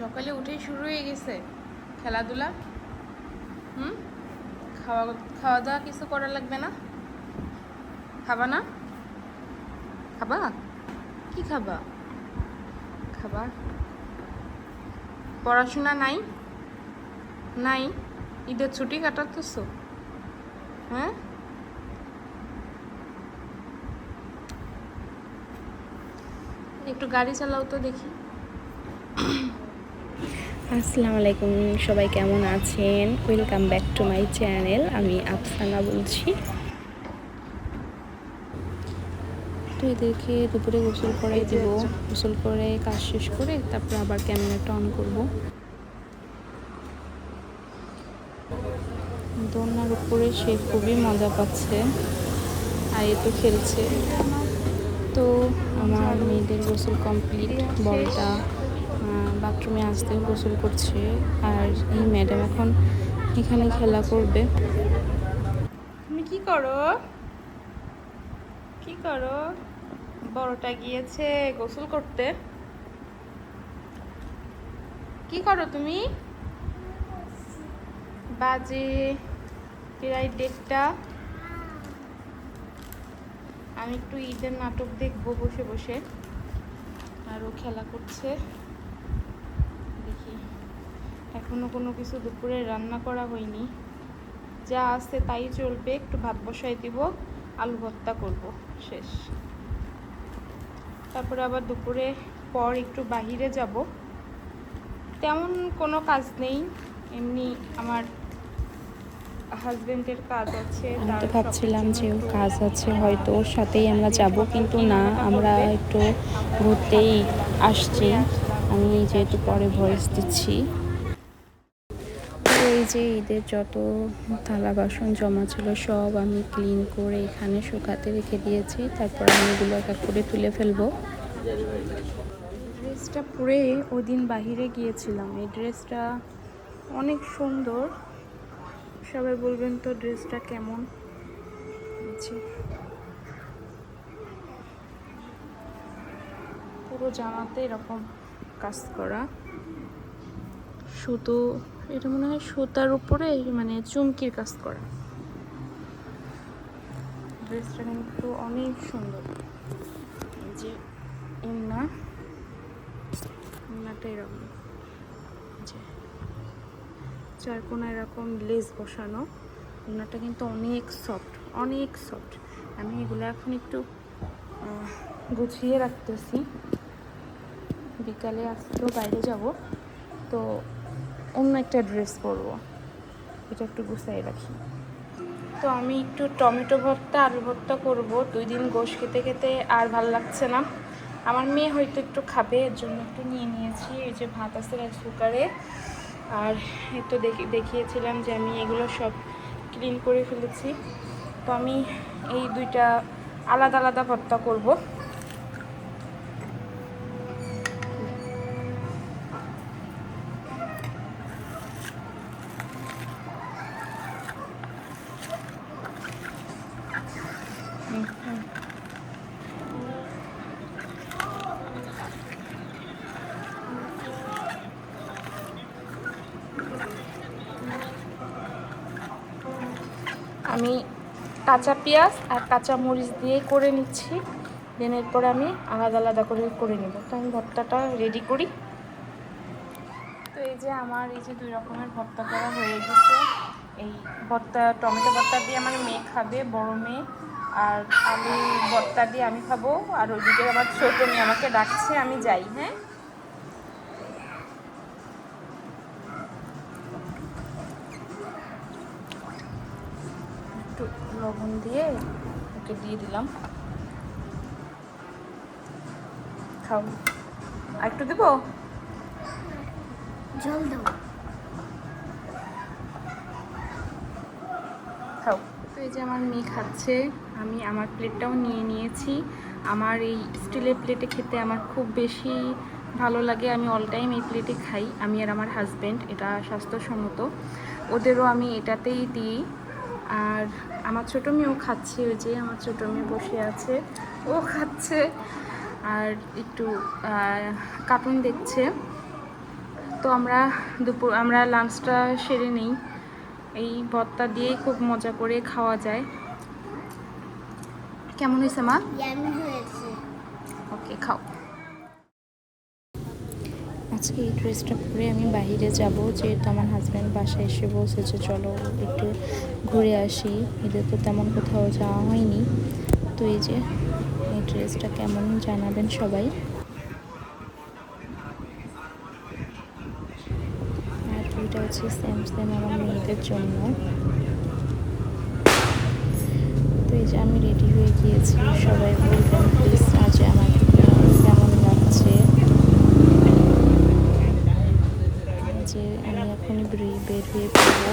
সকালে উঠেই শুরু হয়ে গেছে। খেলাধুলা? হুম? খাওয়া খাওয়া দাওয়া কিছু করা লাগবে না? খাবা না? খাবা? কি খাবা? খাবা? পড়াশোনা নাই? নাই? ঈদের ছুটি কাটাতেছো? হ্যাঁ? একটু গাড়ি চালাও তো দেখি। আসসালামু আলাইকুম সবাই কেমন আছেন? Welcome back to my channel আমি আফসানা বলছি। তো এদেরকে দুপুরে গোসল করে দিব। গোসল করে কাজ শেষ করে তারপর আবার ক্যামেরাটা অন করব। দোলনার উপরে সে খুবই মজা পাচ্ছে। আর এ তো খেলছে। তো আমার মেয়েদের গোসল কমপ্লিট বলটা। বাথরুমে আসতে গোসল করছে আর এই ম্যাডাম এখন এখানে খেলা করবে। তুমি কি করো? কি করো? বড়টা গিয়েছে গোসল করতে। কি করো তুমি? বাজে। প্রায় ডেটটা আমি একটু ঈদের নাটক দেখব বসে বসে। আর ও খেলা করছে। এখনও কোনো কিছু দুপুরে রান্না করা হয়নি। যা আছে তাই চলবে একটু ভাত বসাই দিব আলু ভর্তা করব শেষ। তারপরে আবার দুপুরে পর একটু বাহিরে যাব। তেমন কোনো কাজ নেই এমনি আমার হাজবেন্ডের কাজ আছে আমি তো ভাবছিলাম যে ওর কাজ আছে হয়তো ওর সাথেই আমরা যাব কিন্তু না আমরা একটু ঘুরতেই আসছি। আমি যেহেতু পরে ভয়েস দিচ্ছি। যে ঈদের যত থালা বাসন জমা ছিল সব আমি ক্লিন করে এখানে শুকাতে রেখে দিয়েছি। তারপর আমি এগুলো এক করে তুলে ফেলব। ড্রেসটা পরে ওই দিন বাহিরে গিয়েছিলাম। এই ড্রেসটা অনেক সুন্দর। সবাই বলবেন তো ড্রেসটা কেমন। পুরো জামাতে এরকম কাজ করা। সুতো এটা মনে হয় সুতার উপরে মানে চুমকির কাজ করা। ড্রেসটা কিন্তু অনেক সুন্দর। যে ওড়না ওড়নাটা এরকম। যে চার কোনা এরকম লেস বসানো ওড়নাটা কিন্তু অনেক সফট অনেক সফট আমি এগুলো এখন একটু গুছিয়ে রাখতেছি। বিকালে আসতেও বাইরে যাব। তো অন্য একটা ড্রেস পরবো। এটা একটু গুছিয়ে রাখি। তো আমি একটু টমেটো ভর্তা, আলু ভর্তা করব। দুই দিন গোশ খেতে খেতে আর ভালো লাগছে না। আমার মেয়ে হয়তো একটু খাবে, এর জন্য একটু নিয়ে নিয়েছি। এই যে ভাত আছে রাইস কুকারে। আর একটু দেখি, দেখিয়েছিলাম যে আমি এগুলো সব ক্লিন করে ফেলেছি। তো আমি এই দুইটা আলাদা আলাদা ভর্তা করব। কাঁচা পেঁয়াজ আর কাঁচা মরিচ দিয়ে করে নিচ্ছি। দেন এরপরে আমি আলাদা আলাদা করে করে নেব। তো আমি ভর্তাটা রেডি করি। তো এই যে আমার এই যে দুই রকমের ভর্তা করা হয়ে গেছে। এই ভর্তা, টমেটো ভর্তা দিয়ে আমার মেয়ে খাবে, বড় মেয়ে। আর আলু ভর্তা দিয়ে আমি খাব। আর ওইদিকে আমার ছোটো মেয়ে আমাকে ডাকছে, আমি যাই হ্যাঁ একটু লবণ দিয়ে ওকে দিয়ে দিলাম। খাও। আর একটু দেবো? জল দাও খাও। তো এই যে আমার মেয়ে খাচ্ছে আমি আমার প্লেটটাও নিয়ে নিয়েছি। আমার এই স্টিলের প্লেটে খেতে আমার খুব বেশি ভালো লাগে আমি অল টাইম এই প্লেটে খাই। আমি আর আমার হাজব্যান্ড এটা স্বাস্থ্যসম্মত। ওদেরও আমি এটাতেই দিই। আর আমার ছোটো মেয়েও খাচ্ছে ওই যে আমার ছোটো মেয়ে বসে আছে ও খাচ্ছে। আর একটু কার্টুন দেখছে। তো আমরা দুপুর আমরা লাঞ্চটা সেরে নিই। এই ভর্তা দিয়েই খুব মজা করে খাওয়া যায়। কেমন হয়েছে মা? ওকে খাও। আজকে এই ড্রেসটা পরে আমি বাইরে যাব যেহেতু আমার হাজব্যান্ড বাসায় এসে বলছে যে চলো একটু ঘুরে আসি। ঈদে তো তেমন কোথাও যাওয়া হয়নি। তো এই যে, এই ড্রেসটা কেমন জানাবেন সবাই? আর দুইটা হচ্ছে সেম সেম আমার মেয়েদের জন্য। তো এই যে আমি রেডি হয়ে গিয়েছি। সবাই বলবেন প্লিজ আজ আমাকে কেমন লাগছে? যে আমি এখনই বের হয়ে পড়ব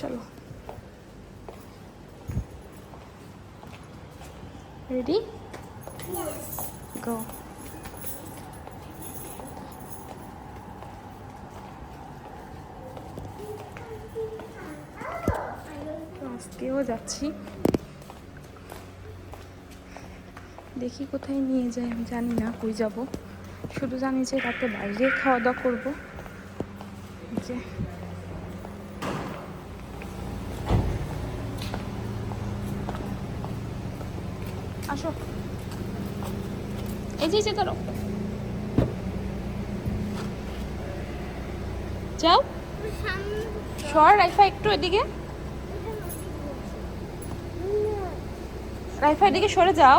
চলো রেডি গো আজকেও যাচ্ছি। দেখি কোথায় নিয়ে যায় আমি জানি না কই যাব। শুধু জানি যে রাতে বাইরে খাওয়া দাওয়া করব যে আসো এই যে ধরো যাও সর রাইফা একটু এদিকে রাইফা এদিকে সরে যাও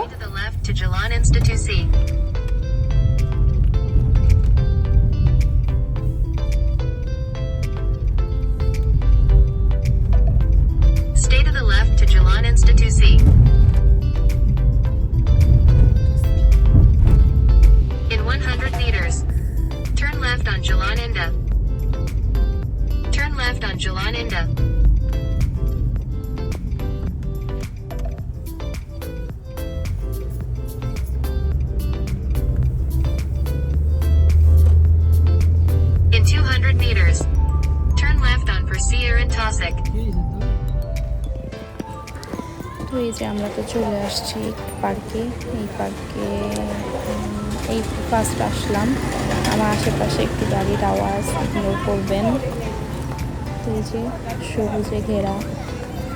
Stay to the left to Jalan Institusi. In left on Jalan Indah. Turn left on Jalan Indah. In 200 meters, turn left on Perseer and Tosik. তো এই যে আমরা তো চলে আসছি পার্কে এই পার্কে উম, এই ফার্স্ট আসলাম আমার আশেপাশে একটি গাড়ির আওয়াজ ইগনোর করবেন। এই যে সবুজে ঘেরা,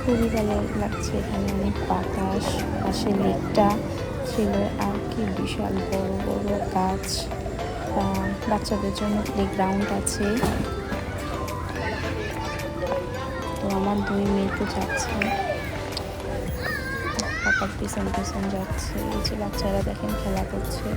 খুবই ভালো লাগছে এখানে অনেক বাতাস, পাশে লেকটা ছিল, আর কি বিশাল বড় বড় গাছ। বাচ্চাদের জন্য প্লে গ্রাউন্ড আছে। তো আমার দুই মেয়ে তো যাচ্ছে। পিছন পিছন যাচ্ছে। এই যে বাচ্চারা দেখেন খেলা করছে।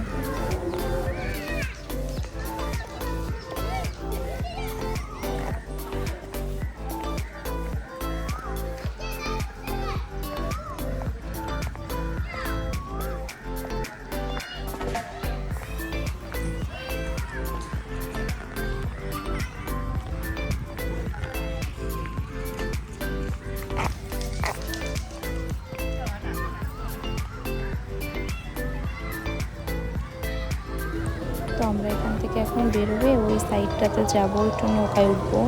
বেরোবে ওই সাইডটাতে যাব একটু নৌকায় উঠবো।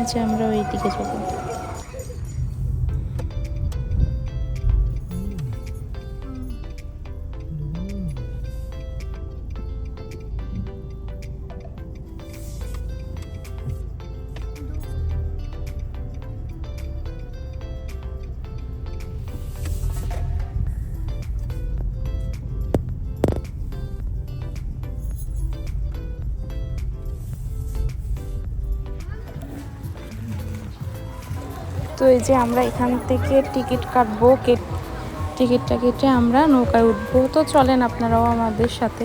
আচ্ছা আমরা ওই দিকে যাব। এই যে আমরা এখান থেকে টিকিট কাটবো টিকিটটা কেটে আমরা নৌকায় উঠবো। তো চলেন আপনারাও আমাদের সাথে।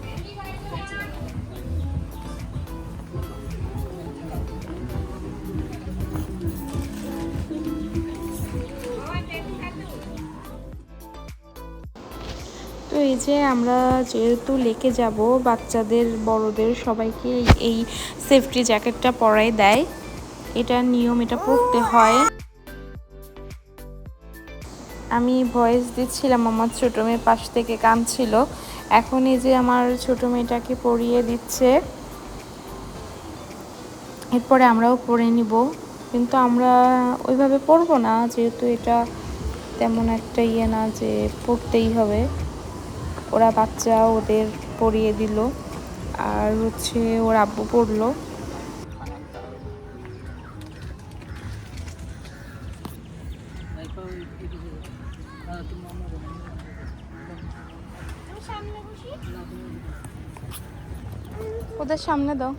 যে আমরা যেহেতু লেকে যাব, বাচ্চাদের, বড়দের সবাইকে এই- সেফটি জ্যাকেটটা পরাই দেয়। এটা নিয়ম, এটা পড়তে হয়। আমি ভয়েস দিচ্ছিলাম, আমার ছোটো মেয়ের পাশ থেকে কাঁদছিল এখন এই যে আমার ছোটো মেয়েটাকে পরিয়ে দিচ্ছে। এরপরে আমরাও পরে নিব। কিন্তু আমরা ওইভাবে পরবো না, যেহেতু এটা তেমন একটা ইয়ে না যে পড়তেই হবে। ওরা বাচ্চা ওদের পরিয়ে দিল আর হচ্ছে ওর আব্বু পড়ল। ওদের সামনে দাও।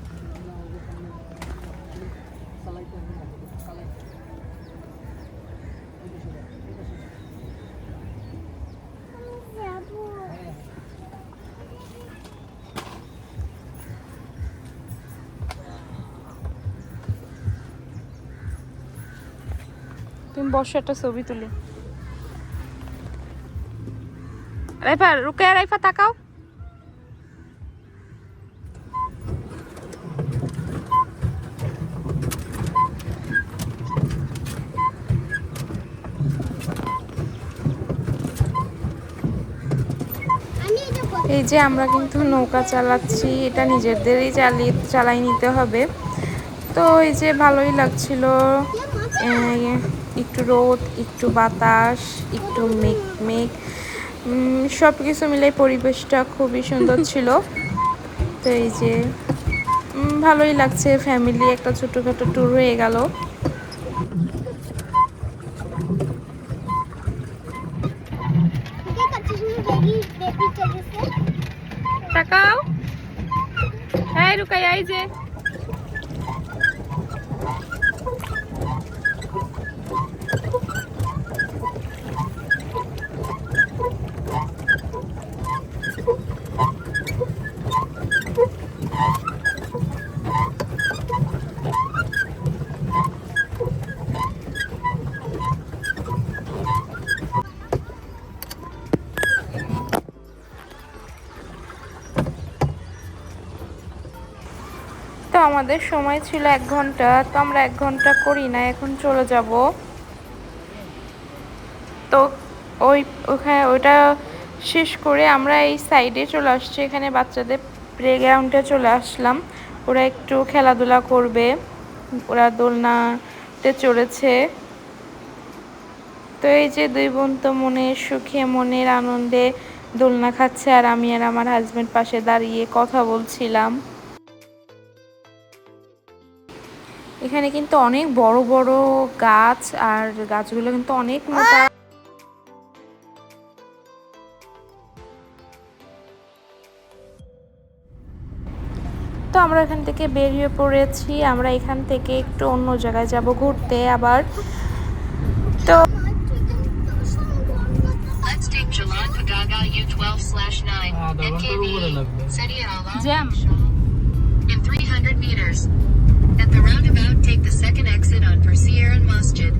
তুমি বসো, একটা ছবি তুলি। রাইফা রুকে রাইফা, তাকাও। এই যে আমরা কিন্তু নৌকা চালাচ্ছি, এটা নিজেদেরই চালিয়ে চালাই নিতে হবে। তো এই যে ভালোই লাগছিল। একটু রোদ একটু বাতাস একটু মেঘ মেঘ। সব কিছু মিলে পরিবেশটা খুবই সুন্দর ছিল। তো এই যে ভালোই লাগছে ফ্যামিলি একটা ছোটোখাটো ট্যুর হয়ে গেল। তাকাও হ্যাঁ রুকাই আই যে। আমাদের সময় ছিল এক ঘণ্টা, তো আমরা এক ঘণ্টা করি না, এখন চলে যাব। তো ওই, ওখানে ওটা শেষ করে আমরা এই সাইডে চলে আসছি, এখানে বাচ্চাদের প্লে গ্রাউন্ডে চলে আসলাম। ওরা একটু খেলাধুলা করবে, ওরা দোলনাতে চড়েছে। তো এই যে দুই বোন তো মনে সুখে, মনের আনন্দে দোলনা খাচ্ছে, আর আমি আর আমার হাজব্যান্ড পাশে দাঁড়িয়ে কথা বলছিলাম। এখানে কিন্তু অনেক বড় বড় গাছ আর গাছগুলো কিন্তু অনেক মোটা। তো আমরা এখান থেকে বেরিয়ে পড়েছি। আমরা এখান থেকে একটু অন্য জায়গায় যাব ঘুরতে আবার। তো Let's take Jalan Pagaga U12 slash 9 NKV Sedia Alam jam. in 300 meters. The roundabout, take the second exit on Persieran Masjid.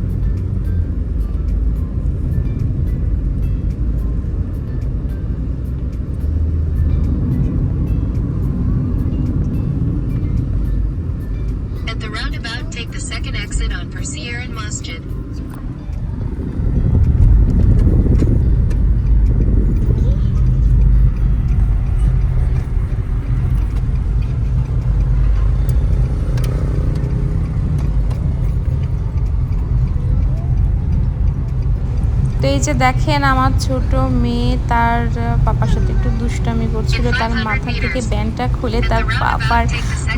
যে দেখেন আমার ছোট মেয়ে, তার পাপার সাথে একটু দুষ্টামি করছিল, তার মাথা থেকে ব্যান্ডটা খুলে তার পাপার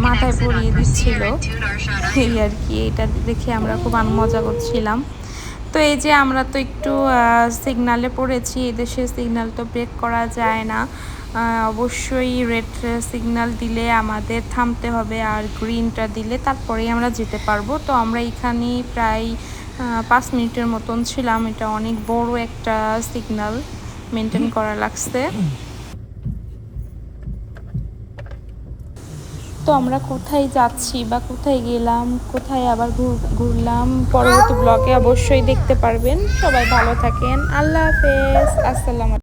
মাথায় পরিয়ে দিচ্ছিল। এই আর কি এটা দেখে আমরা খুব মজা করছিলাম। তো এই যে আমরা তো একটু সিগনালে পড়েছি এদেশে সিগনাল তো ব্রেক করা যায় না। অবশ্যই রেড সিগনাল দিলে আমাদের থামতে হবে, আর গ্রিনটা দিলে তারপরেই আমরা যেতে পারব। তো আমরা এখানেই প্রায় পাঁচ মিনিটের মতন ছিলাম। এটা অনেক বড় একটা সিগনাল মেনটেন করা লাগছে। তো আমরা কোথায় যাচ্ছি বা কোথায় গেলাম, কোথায় আবার ঘুর- ঘুরলাম, পরবর্তী ব্লগে অবশ্যই দেখতে পারবেন। সবাই ভালো থাকেন। আল্লাহ হাফেজ। আসসালাম